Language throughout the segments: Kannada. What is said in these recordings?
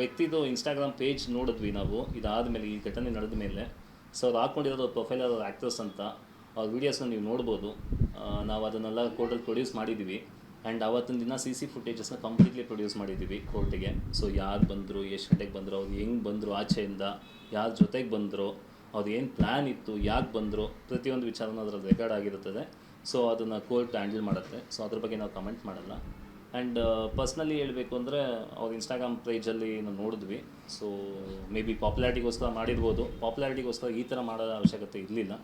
ವ್ಯಕ್ತಿದು ಇನ್ಸ್ಟಾಗ್ರಾಮ್ ಪೇಜ್ ನೋಡಿದ್ವಿ ನಾವು, ಇದಾದಮೇಲೆ ಈ ಘಟನೆ ನಡೆದ ಮೇಲೆ. ಸೊ ಅದು ಹಾಕ್ಕೊಂಡಿರೋದು ಪ್ರೊಫೈಲ್ ಅವ್ರ ಆ್ಯಕ್ಟರ್ಸ್ ಅಂತ. ಅವ್ರ ವೀಡಿಯೋಸ್ನ ನೀವು ನೋಡ್ಬೋದು. ನಾವು ಅದನ್ನೆಲ್ಲ ಕೋರ್ಟಲ್ಲಿ ಪ್ರೊಡ್ಯೂಸ್ ಮಾಡಿದ್ದೀವಿ ಆ್ಯಂಡ್ ಅವತ್ತಿನ ದಿನ ಸಿ ಸಿ ಫುಟೇಜಸ್ನ ಕಂಪ್ಲೀಟ್ಲಿ ಪ್ರೊಡ್ಯೂಸ್ ಮಾಡಿದ್ದೀವಿ ಕೋರ್ಟಿಗೆ ಸೊ ಯಾರು ಬಂದರು, ಎಷ್ಟು ಗಂಟೆಗೆ ಬಂದರು, ಅವ್ರು ಹೆಂಗೆ ಬಂದರು ಆಚೆಯಿಂದ, ಯಾರ ಜೊತೆಗೆ ಬಂದರು, ಅವ್ರು ಏನು ಪ್ಲ್ಯಾನ್ ಇತ್ತು, ಯಾಕೆ ಬಂದರು, ಪ್ರತಿಯೊಂದು ವಿಚಾರನೂ ಅದರ ರೆಕಾರ್ಡ್ ಆಗಿರುತ್ತದೆ. ಸೊ ಅದನ್ನು ಕೋರ್ಟ್ ಹ್ಯಾಂಡಲ್ ಮಾಡುತ್ತೆ. ಸೊ ಅದ್ರ ಬಗ್ಗೆ ನಾವು ಕಮೆಂಟ್ ಮಾಡಲ್ಲ. ಆ್ಯಂಡ್ ಪರ್ಸ್ನಲಿ ಹೇಳಬೇಕು ಅಂದರೆ, ಅವ್ರ ಇನ್ಸ್ಟಾಗ್ರಾಮ್ ಪೇಜಲ್ಲಿ ನಾವು ನೋಡಿದ್ವಿ. ಸೊ ಮೇ ಬಿ ಪಾಪ್ಯುಲಾರಿಟಿಗೋಸ್ಕರ ಮಾಡಿರ್ಬೋದು. ಪಾಪ್ಯುಲಾರಿಟಿಗೋಸ್ಕರ ಈ ಥರ ಮಾಡೋ ಅವಶ್ಯಕತೆ ಇರಲಿಲ್ಲ.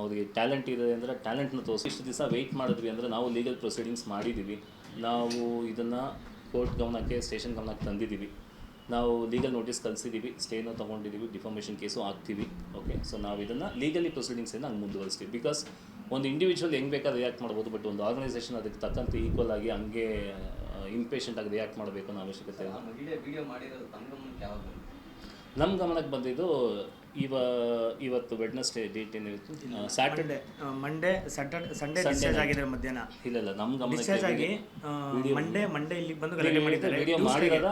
ಅವ್ರಿಗೆ ಟ್ಯಾಲೆಂಟ್ ಇದೆ ಅಂದರೆ ಟ್ಯಾಲೆಂಟ್ನ ತೋರಿಸಿ. ಇಷ್ಟು ದಿವಸ ವೆಯ್ಟ್ ಮಾಡಿದ್ವಿ ಅಂದರೆ ನಾವು ಲೀಗಲ್ ಪ್ರೊಸೀಡಿಂಗ್ಸ್ ಮಾಡಿದ್ದೀವಿ ನಾವು ಇದನ್ನು ಕೋರ್ಟ್ ಗಮನಕ್ಕೆ ಸ್ಟೇಷನ್ ಗಮನಕ್ಕೆ ತಂದಿದ್ದೀವಿ ನಾವು ಲೀಗಲ್ ನೋಟಿಸ್ ಕಳಿಸಿದ್ದೀವಿ ಸ್ಟೇನ ತೊಗೊಂಡಿದ್ದೀವಿ ಡಿಫಾರ್ಮೇಷನ್ ಕೇಸು ಹಾಕ್ತೀವಿ. ಓಕೆ ಸೊ ನಾವು ಇದನ್ನು ಲೀಗಲಿ ಪ್ರೊಸೀಡಿಂಗ್ಸಿಂದ ಹಂಗೆ ಮುಂದುವರಿಸ್ತೀವಿ. ಬಿಕಾಸ್ ಒಂದು ಇಂಡಿವಿಜುವಲ್ ಹೆಂಗೆ ಬೇಕಾದ್ರೆ ರಿಯಾಕ್ಟ್ ಮಾಡ್ಬೋದು ಬಟ್ ಒಂದು ಆರ್ಗನೈಸೇಷನ್ ಅದಕ್ಕೆ ತಕ್ಕಂತೆ ಈಕ್ವಲ್ ಆಗಿ ಹಂಗೆ ಇಂಪೇಷಂಟ್ ಆಗಿ ರಿಯಾಕ್ಟ್ ಮಾಡಬೇಕು ಅನ್ನೋ ಅವಶ್ಯಕತೆ ನಮ್ಮ ಗಮನಕ್ಕೆ ಬಂದಿದ್ದು ಇವ ಇವತ್ತು ವೆಡ್ನೆಸ್ಡೇ ಡೇಟ್ ಏನಿರುತ್ತೆ Saturday Monday Saturday Sunday discharge ಆಗಿದೆ ಮಧ್ಯಾಹ್ನ. ಇಲ್ಲ ಇಲ್ಲ ನಮ್ಮ ಡಿಸ್ಚಾರ್ಜ್ ಆಗಿ ಮಂಡೇ ಮಂಡೇ ಇಲ್ಲಿ ಬಂದು ಗಲಾಟೆ ಮಾಡಿದ್ದಾರೆ. ವಿಡಿಯೋ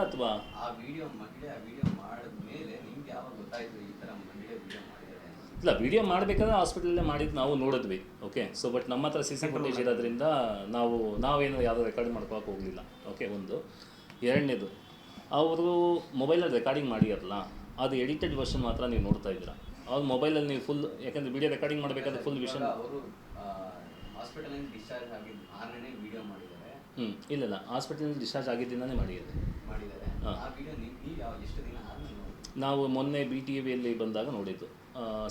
ಅಥವಾ? ಆ ವಿಡಿಯೋ ಮಹಿಳೆ ಆ ವಿಡಿಯೋ ಮಾಡಿದ ಮೇಲೆ ನಿಮ್ಗೆ ಯಾವಾಗ ಗೊತ್ತಾಯ್ತು ಈ ಥರ ಮಹಿಳೆ ವಿಡಿಯೋ ಮಾಡಿದ್ದಾರೆ ಅಂತ? ಇಲ್ಲ ವಿಡಿಯೋ ಮಾಡಬೇಕಾದ್ರೆ ಹಾಸ್ಪಿಟಲಲ್ಲೇ ಮಾಡಿದ್ದು ನಾವು ನೋಡಿದ್ವಿ ಓಕೆ ಸೊ ಬಟ್ ನಮ್ಮ ಹತ್ರ ಸಿ ಸಿ ಫುಟೇಜ್ ಇರೋದ್ರಿಂದ ನಾವು ನಾವೇನು ಯಾವುದೋ ರೆಕಾರ್ಡ್ ಮಾಡ್ಕೊಳಕ್ಕೆ ಹೋಗಲಿಲ್ಲ ಓಕೆ ಒಂದು. ಎರಡನೇದು ಅವರು ಮೊಬೈಲಲ್ಲಿ ರೆಕಾರ್ಡಿಂಗ್ ಮಾಡಿರಲ್ಲ ಅದು ಎಡಿಟೆಡ್ ವರ್ಷನ್ ಮಾತ್ರ ನೀವು ನೋಡ್ತಾ ಇದ್ದೀರಾ. ಅವ್ರ ಮೊಬೈಲಲ್ಲಿ ನೀವು ಫುಲ್ ಯಾಕಂದರೆ ವಿಡಿಯೋ ರೆಕಾರ್ಡಿಂಗ್ ಮಾಡಬೇಕಾದ್ರೆ ಫುಲ್ ವಿಷನ್ ಹ್ಞೂ ಇಲ್ಲ ಇಲ್ಲ ಹಾಸ್ಪಿಟಲ್ ಡಿಸ್ಚಾರ್ಜ್ ಆಗಿದ್ದನೇ ಮಾಡಿದ್ದಾರೆ. ಹಾ. ನೀವು ಮೊನ್ನೆ ಬಿ ಟಿ ವಿಯಲ್ಲಿ ಬಂದಾಗ ನೋಡಿದ್ದು.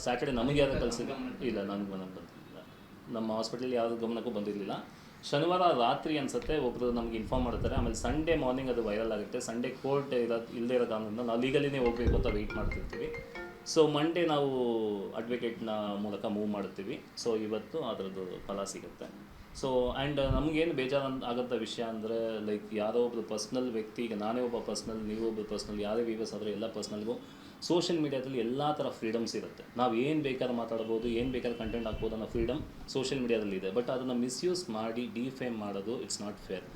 ಸ್ಯಾಟರ್ಡೆ ನಮಗೆ ಯಾರು ಕಳಿಸಿಲ್ಲ. ಇಲ್ಲ ನನಗೆ ಗಮನಕ್ಕೆ ಬಂದಿರಲಿಲ್ಲ ನಮ್ಮ ಹಾಸ್ಪಿಟಲ್ ಯಾವ್ದು ಗಮನಕ್ಕೂ ಬಂದಿರಲಿಲ್ಲ. ಶನಿವಾರ ರಾತ್ರಿ ಅನ್ಸುತ್ತೆ ಒಬ್ಬರು ನಮಗೆ ಇನ್ಫಾರ್ಮ್ ಮಾಡ್ತಾರೆ. ಆಮೇಲೆ ಸಂಡೇ ಮಾರ್ನಿಂಗ್ ಅದು ವೈರಲ್ ಆಗುತ್ತೆ. ಸಂಡೇ ಕೋರ್ಟ್ ಇರೋ ಇಲ್ಲದೆ ಇರೋ ಕಾರಣದಿಂದ ನಾವು ಲೀಗಲಿನೇ ಹೋಗಬೇಕು ಅಂತ ವೆಯ್ಟ್ ಮಾಡ್ತಿರ್ತೀವಿ. ಸೊ ಮಂಡೇ ನಾವು ಅಡ್ವೊಕೇಟ್ನ ಮೂಲಕ ಮೂವ್ ಮಾಡ್ತೀವಿ ಸೊ ಇವತ್ತು ಅದರದ್ದು ಫಲ ಸಿಗುತ್ತೆ. ಸೊ ಆ್ಯಂಡ್ ನಮಗೇನು ಬೇಜಾರು ಆಗಂಥ ವಿಷಯ ಅಂದರೆ ಲೈಕ್ ಯಾರೋ ಒಬ್ಬರು ಪರ್ಸ್ನಲ್ ವ್ಯಕ್ತಿ, ಈಗ ನಾನೇ ಒಬ್ಬ ಪರ್ಸ್ನಲ್ ನೀವು ಒಬ್ಬ ಪರ್ಸ್ನಲ್ ಯಾರೇ ವೀವರ್ಸ್ ಆದರೆ ಎಲ್ಲ ಪರ್ಸ್ನಲ್ಗೂ ಸೋಷಿಯಲ್ ಮೀಡಿಯಾದಲ್ಲಿ ಎಲ್ಲ ಥರ ಫ್ರೀಡಮ್ಸ್ ಇರುತ್ತೆ. ನಾವು ಏನು ಬೇಕಾದ್ರೂ ಮಾತಾಡ್ಬೋದು, ಏನು ಬೇಕಾದ್ರೆ ಕಂಟೆಂಟ್ ಹಾಕ್ಬೋದು ಅನ್ನೋ ಫ್ರೀಡಮ್ ಸೋಷಿಯಲ್ ಮೀಡಿಯಾದಲ್ಲಿ ಇದೆ. ಬಟ್ ಅದನ್ನು ಮಿಸ್ಯೂಸ್ ಮಾಡಿ ಡಿಫೇಮ್ ಮಾಡೋದು ಇಟ್ಸ್ ನಾಟ್ ಫೇರ್